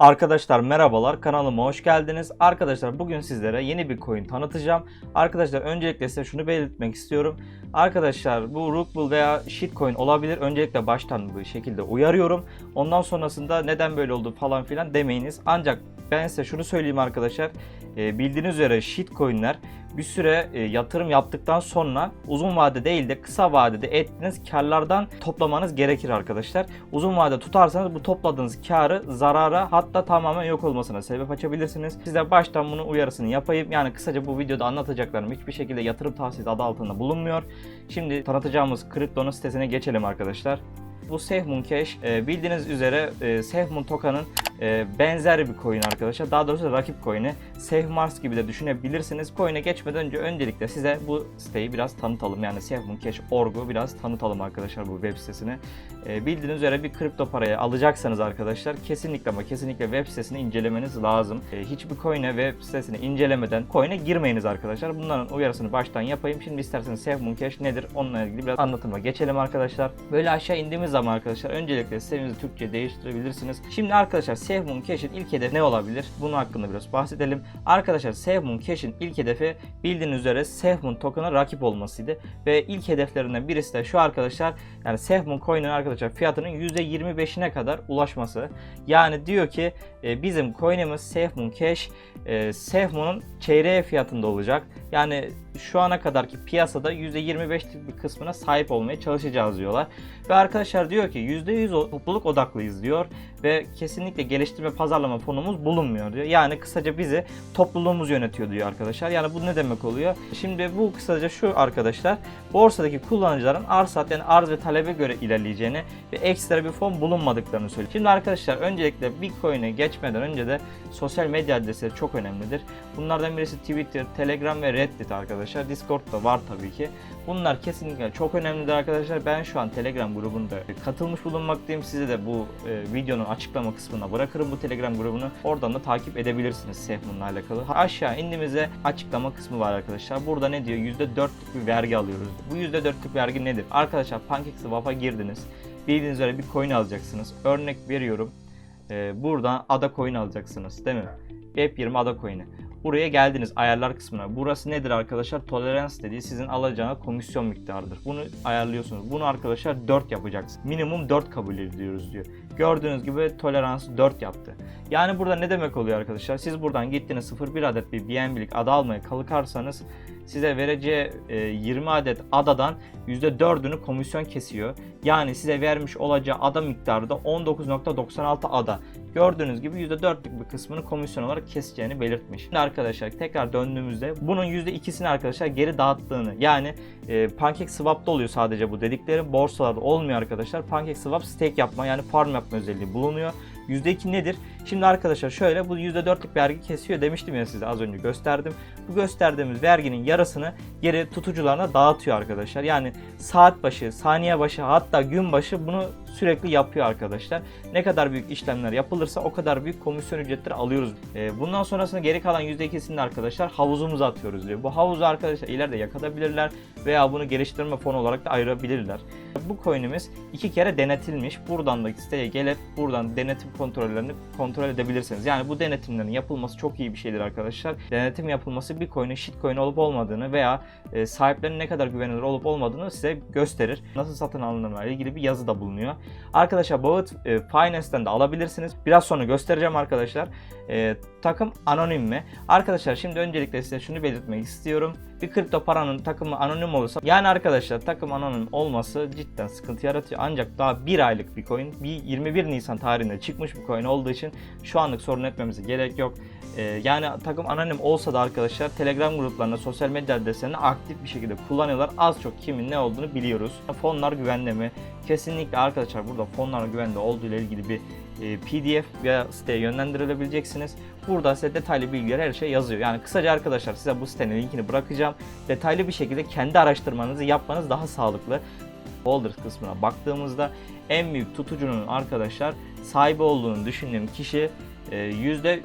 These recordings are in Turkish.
Arkadaşlar merhabalar kanalıma hoş geldiniz. Arkadaşlar bugün sizlere yeni bir coin tanıtacağım. Arkadaşlar öncelikle size şunu belirtmek istiyorum. Arkadaşlar bu Rugble veya shitcoin olabilir. Öncelikle baştan bu şekilde uyarıyorum. Ondan sonrasında neden böyle oldu falan filan demeyiniz. Ancak ben size şunu söyleyeyim arkadaşlar. E, bildiğiniz üzere shitcoinler bir süre e, yatırım yaptıktan sonra uzun vade değil de kısa vadede ettiğiniz karlardan toplamanız gerekir arkadaşlar. Uzun vade tutarsanız bu topladığınız karı zarara hatta tamamen yok olmasına sebep açabilirsiniz. Size baştan bunun uyarısını yapayım. Yani kısaca bu videoda anlatacaklarım hiçbir şekilde yatırım tavsiyesi adı altında bulunmuyor. Şimdi tanıtacağımız kriptonun sitesine geçelim arkadaşlar. Bu SafeMoon Cash e, bildiğiniz üzere e, SafeMoon token'ın e, benzer bir coin arkadaşlar. Daha doğrusu rakip coin'i. SafeMars gibi de düşünebilirsiniz. Coin'e geçmeden önce öncelikle size bu siteyi biraz tanıtalım. Yani SafeMoon Cash orgu biraz tanıtalım arkadaşlar bu web sitesini. E, bildiğiniz üzere bir kripto parayı alacaksanız arkadaşlar kesinlikle ama kesinlikle web sitesini incelemeniz lazım. E, hiçbir coin'e web sitesini incelemeden coin'e girmeyiniz arkadaşlar. Bunların uyarısını baştan yapayım. Şimdi isterseniz SafeMoon Cash nedir onunla ilgili biraz anlatıma geçelim arkadaşlar. Böyle aşağı indiğimiz zaman arkadaşlar öncelikle sitemizi Türkçe değiştirebilirsiniz. Şimdi arkadaşlar SafeMoon Cash'in ilk hedefi ne olabilir? Bunun hakkında biraz bahsedelim. Arkadaşlar SafeMoon Cash'in ilk hedefi bildiğiniz üzere SafeMoon token'a rakip olmasıydı. Ve ilk hedeflerinden birisi de şu arkadaşlar yani SafeMoon coin'in arkadaşlar fiyatının %25'ine kadar ulaşması. Yani diyor ki e, bizim coin'imiz SafeMoon Cash e, SafeMoon'un çeyreği fiyatında olacak. Yani şu ana kadarki piyasada %25'lik bir kısmına sahip olmaya çalışacağız diyorlar. Ve arkadaşlar diyor ki %100 o- topluluk odaklıyız diyor ve kesinlikle geliştirme pazarlama fonumuz bulunmuyor diyor. Yani kısaca bizi topluluğumuz yönetiyor diyor arkadaşlar. Yani bu ne demek oluyor? Şimdi bu kısaca şu arkadaşlar borsadaki kullanıcıların arz sat yani arz ve talebe göre ilerleyeceğini ve ekstra bir fon bulunmadıklarını söylüyor. Şimdi arkadaşlar öncelikle Bitcoin'e geçmeden önce de sosyal medya adresleri çok önemlidir. Bunlardan birisi Twitter, Telegram ve Reddit arkadaşlar. Discord da var tabii ki. Bunlar kesinlikle çok önemlidir arkadaşlar. Ben şu an Telegram grubunda katılmış bulunmaktayım. Size de bu e, videonun açıklama kısmına bırakırım bu Telegram grubunu. Oradan da takip edebilirsiniz SafeMoon'la alakalı. Aşağı indiğimizde açıklama kısmı var arkadaşlar. Burada ne diyor? %4'lük bir vergi alıyoruz. Bu %4'lük vergi nedir? Arkadaşlar PancakeSwap'a girdiniz. Bildiğiniz üzere bir coin alacaksınız. Örnek veriyorum. E, buradan ADA coin alacaksınız değil mi? Web20 ADA coin'i. Buraya geldiniz ayarlar kısmına. Burası nedir arkadaşlar? Tolerans dediği sizin alacağınız komisyon miktarıdır. Bunu ayarlıyorsunuz. Bunu arkadaşlar 4 yapacaksınız. Minimum 4 kabul ediyoruz diyor. Gördüğünüz gibi tolerans 4 yaptı. Yani burada ne demek oluyor arkadaşlar? Siz buradan gittiniz 0.1 adet bir BNB'lik ada almaya kalkarsanız size vereceği e, 20 adet adadan %4'ünü komisyon kesiyor. Yani size vermiş olacağı ada miktarı da 19.96 ada. Gördüğünüz gibi %4'lük bir kısmını komisyon olarak keseceğini belirtmiş. Şimdi arkadaşlar tekrar döndüğümüzde bunun %2'sini arkadaşlar geri dağıttığını yani e, PancakeSwap'ta oluyor sadece bu dediklerim. Borsalarda olmuyor arkadaşlar. PancakeSwap stake yapma yani farm yapma özelliği bulunuyor. %2 nedir? Şimdi arkadaşlar şöyle bu %4'lük vergi kesiyor demiştim ya size az önce gösterdim. Bu gösterdiğimiz verginin yarısını geri tutucularına dağıtıyor arkadaşlar. Yani saat başı, saniye başı hatta gün başı bunu sürekli yapıyor arkadaşlar. Ne kadar büyük işlemler yapılırsa o kadar büyük komisyon ücretleri alıyoruz. Ee, bundan sonrasında geri kalan %2'sini arkadaşlar havuzumuza atıyoruz diyor. Bu havuzu arkadaşlar ileride yakatabilirler veya bunu geliştirme fonu olarak da ayırabilirler. Bu coin'imiz iki kere denetilmiş. Buradan da siteye gelip buradan denetim kontrollerini kontrol edebilirsiniz. Yani bu denetimlerin yapılması çok iyi bir şeydir arkadaşlar. Denetim yapılması bir coin'in shitcoin olup olmadığını veya e, sahiplerinin ne kadar güvenilir olup olmadığını size gösterir. Nasıl satın alınırla ilgili bir yazı da bulunuyor. Arkadaşlar Boğut e, Finance'den de alabilirsiniz. Biraz sonra göstereceğim arkadaşlar. E, takım anonim mi? Arkadaşlar şimdi öncelikle size şunu belirtmek istiyorum. Bir kripto paranın takımı anonim olursa yani arkadaşlar takım anonim olması cidden sıkıntı yaratıyor. Ancak daha bir aylık bir coin bir 21 Nisan tarihinde çıkmış bir coin olduğu için şu anlık sorun etmemize gerek yok. Ee, yani takım anonim olsa da arkadaşlar Telegram gruplarında sosyal medya adreslerini aktif bir şekilde kullanıyorlar. Az çok kimin ne olduğunu biliyoruz. Fonlar güvende mi? Kesinlikle arkadaşlar burada fonlar güvende olduğu ile ilgili bir PDF veya siteye yönlendirilebileceksiniz. Burada size detaylı bilgiler her şey yazıyor. Yani kısaca arkadaşlar size bu sitenin linkini bırakacağım. Detaylı bir şekilde kendi araştırmanızı yapmanız daha sağlıklı. Holders kısmına baktığımızda en büyük tutucunun arkadaşlar sahibi olduğunu düşündüğüm kişi e, %3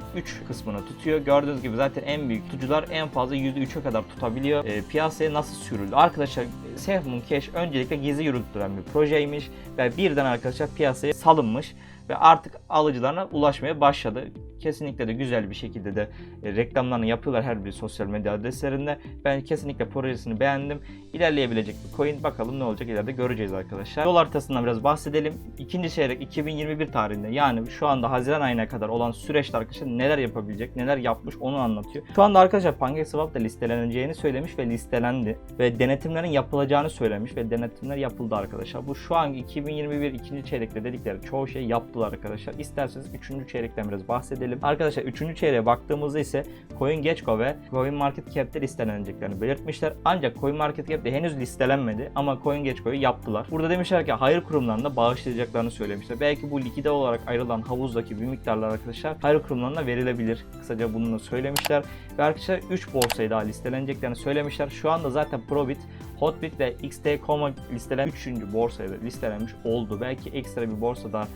kısmını tutuyor. Gördüğünüz gibi zaten en büyük tutucular en fazla %3'e kadar tutabiliyor. E, piyasaya nasıl sürüldü? Arkadaşlar SafeMoon Cash öncelikle gizli yürütülen bir projeymiş ve birden arkadaşlar piyasaya salınmış. Ve artık alıcılarına ulaşmaya başladı. Kesinlikle de güzel bir şekilde de e, reklamlarını yapıyorlar her bir sosyal medya adreslerinde. Ben kesinlikle projesini beğendim. İlerleyebilecek bir coin. Bakalım ne olacak ileride göreceğiz arkadaşlar. Yol haritasından biraz bahsedelim. İkinci çeyrek 2021 tarihinde yani şu anda Haziran ayına kadar olan süreçte arkadaşlar neler yapabilecek, neler yapmış onu anlatıyor. Şu anda arkadaşlar PancakeSwap da listeleneceğini söylemiş ve listelendi. Ve denetimlerin yapılacağını söylemiş ve denetimler yapıldı arkadaşlar. Bu şu an 2021 ikinci çeyrekte dedikleri çoğu şey yaptılar arkadaşlar. İsterseniz üçüncü çeyrekten biraz bahsedelim. Arkadaşlar üçüncü çeyreğe baktığımızda ise CoinGecko ve CoinMarketCap'te listeleneceklerini belirtmişler. Ancak CoinMarketCap'te henüz listelenmedi ama CoinGecko'yu yaptılar. Burada demişler ki hayır kurumlarına bağışlayacaklarını söylemişler. Belki bu likide olarak ayrılan havuzdaki bir miktarlar arkadaşlar hayır kurumlarına verilebilir. Kısaca bunu da söylemişler. Ve arkadaşlar 3 borsayı daha listeleneceklerini söylemişler. Şu anda zaten Probit Hotbit ve XT.com'a listelen 3. borsaya da listelenmiş oldu. Belki ekstra bir borsa daha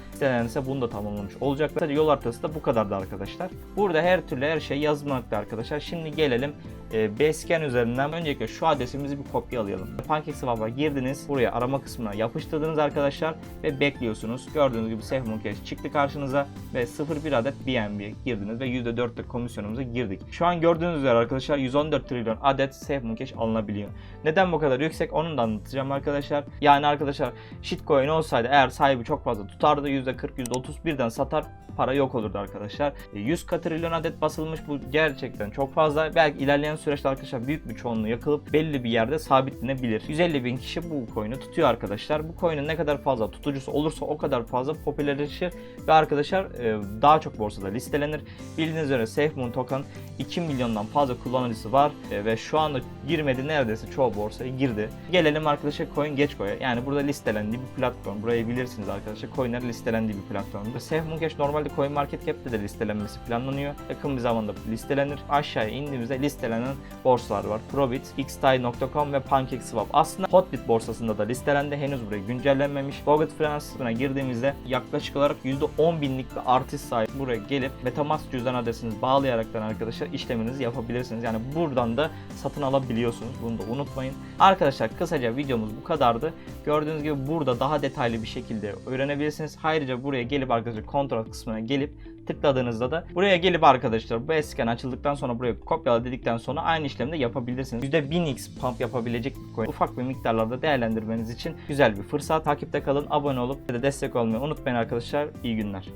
listelenirse bunu da tamamlamış olacaklar. Yol haritası da bu kadardı arkadaşlar. Burada her türlü her şey yazmakta arkadaşlar. Şimdi gelelim e, Basecamp üzerinden öncelikle şu adresimizi bir kopyalayalım. PancakeSwap'a girdiniz. Buraya arama kısmına yapıştırdınız arkadaşlar ve bekliyorsunuz. Gördüğünüz gibi Safe Cash çıktı karşınıza ve 0.1 adet BNB girdiniz ve %4'lük komisyonumuza girdik. Şu an gördüğünüz üzere arkadaşlar 114 trilyon adet Safe Cash alınabiliyor. Neden bu kadar yüksek onu da anlatacağım arkadaşlar. Yani arkadaşlar shitcoin olsaydı eğer sahibi çok fazla tutardı %40 %30 birden satar para yok olurdu arkadaşlar. E, 100 katrilyon adet basılmış bu gerçekten çok fazla. Belki ilerleyen süreçte arkadaşlar büyük bir çoğunluğu yakılıp belli bir yerde sabitlenebilir. 150 bin kişi bu coin'i tutuyor arkadaşlar. Bu coin'in ne kadar fazla tutucusu olursa o kadar fazla popülerleşir ve arkadaşlar e, daha çok borsada listelenir. Bildiğiniz üzere SafeMoon token 2 milyondan fazla kullanıcısı var e, ve şu anda girmedi neredeyse çoğu borsaya girdi. Gelelim arkadaşlar CoinGecko'ya. Yani burada listelendiği bir platform. Burayı bilirsiniz arkadaşlar. Coin'ler listelendiği bir platform. Ve SafeMoon Cash normalde CoinMarketCap'te de listelenmesi planlanıyor. Yakın bir zamanda listelenir. Aşağıya indiğimizde listelenen borsalar var. Probit, xtai.com ve PancakeSwap. Aslında Hotbit borsasında da listelendi. Henüz buraya güncellenmemiş. Pocket Finance'ına girdiğimizde yaklaşık olarak %10 binlik bir artış sahip. Buraya gelip Metamask cüzdan adresinizi bağlayaraktan arkadaşlar işleminizi yapabilirsiniz. Yani buradan da satın alabiliyorsunuz. Bunu da unutmayın. Arkadaşlar kısaca videomuz bu kadardı. Gördüğünüz gibi burada daha detaylı bir şekilde öğrenebilirsiniz. Ayrıca buraya gelip arkadaşlar kontrol kısmına gelip tıkladığınızda da buraya gelip arkadaşlar bu esken açıldıktan sonra buraya kopyala dedikten sonra aynı işlemi de yapabilirsiniz. %1000x pump yapabilecek bir coin. Ufak bir miktarlarda değerlendirmeniz için güzel bir fırsat. Takipte kalın, abone olup de destek olmayı unutmayın arkadaşlar. İyi günler.